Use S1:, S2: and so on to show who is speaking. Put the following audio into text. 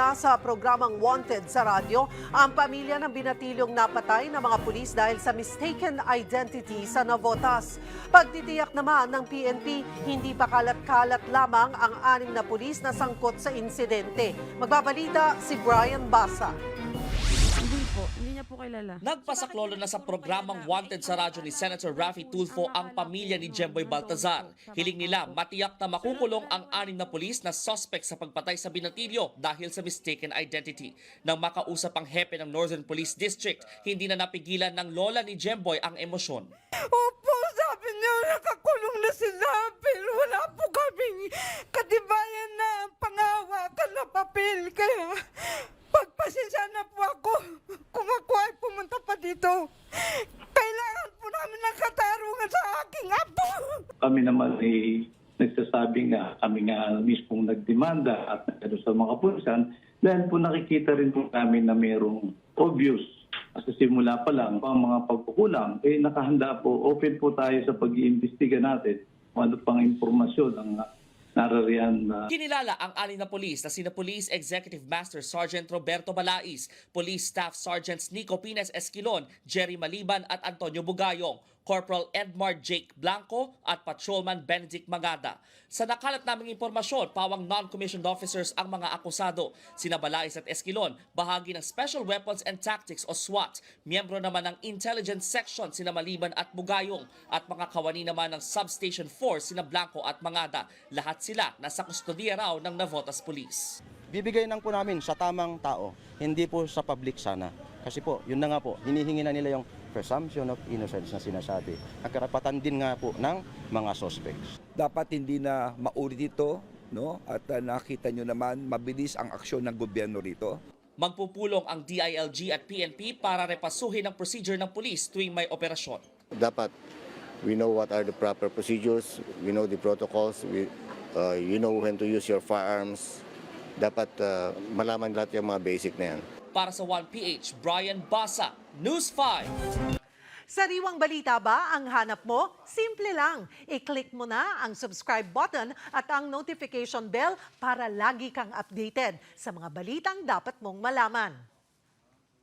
S1: na sa programang Wanted sa radyo ang pamilya ng binatilyong napatay ng mga pulis dahil sa mistaken identity sa Navotas. Pagtitiyak naman ng PNP, hindi pa kalat-kalat lamang ang anim na pulis na sangkot sa insidente. Magbabalita si Brian Basa.
S2: Niya po kilala.
S3: Nagpasaklolo na sa programang Wanted sa radyo ni Senator Raffy Tulfo ang pamilya ni Jemboy Baltazar. Hiling nila matiyak na makukulong ang anim na pulis na suspect sa pagpatay sa binatilyo dahil sa mistaken identity. Nang makausap ang hepe ng Northern Police District, hindi na napigilan ng lola ni Jemboy ang emosyon.
S4: Opo, sabi niyo nakakulong na sila pero wala po kaming katibayan na pangawakan na papel. Kaya pagpasensya na po ako kung ako ay pumunta pa dito. Kailangan po namin ng katarungan sa aking apo.
S5: kami naman ay nagsasabi nga, kami nga mismong nagdemanda at nagano sa mga pulisan dahil po nakikita rin po namin na mayroong obvious sa simula pa lang ang mga pagkukulang, eh nakahanda po, open po tayo sa pag-iimbestiga natin kung ano pang impormasyon ang narariyan na
S3: Kinilala ang anim na polis na sina Police Executive Master Sergeant Roberto Balais, Police Staff Sergeants Nico Pines Esquilon, Jerry Maliban at Antonio Bugayong, Corporal Edmar Jake Blanco at Patrolman Benedict Magada. Sa nakalat naming impormasyon, pawang non-commissioned officers ang mga akusado. Sina Balais at Esquilon, bahagi ng Special Weapons and Tactics o SWAT. Miyembro naman ng Intelligence Section sina Maliban at Bugayong at mga kawani naman ng Substation 4 sina Blanco at Magada. Lahat sila nasa kustodiya raw ng Navotas Police.
S6: bibigay lang po namin sa tamang tao, hindi po sa public sana. Kasi po, yun na nga po, hinihingi na nila yung presumption of innocence na sinasabi. Ang karapatan din nga po ng mga suspects.
S7: dapat hindi na maulit ito no at uh, nakita nyo naman mabilis ang aksyon ng gobyerno rito
S3: Magpupulong ang DILG at PNP para repasuhin ang procedure ng pulis tuwing may operasyon.
S8: dapat we know what are the proper procedures, we know the protocols, we, uh, you know when to use your firearms. Dapat uh, malaman lahat yung mga basic na yan.
S3: Para sa 1PH, Brian Basa, News 5.
S1: Sariwang balita ba ang hanap mo? Simple lang. I-click mo na ang subscribe button at ang notification bell para lagi kang updated sa mga balitang dapat mong malaman.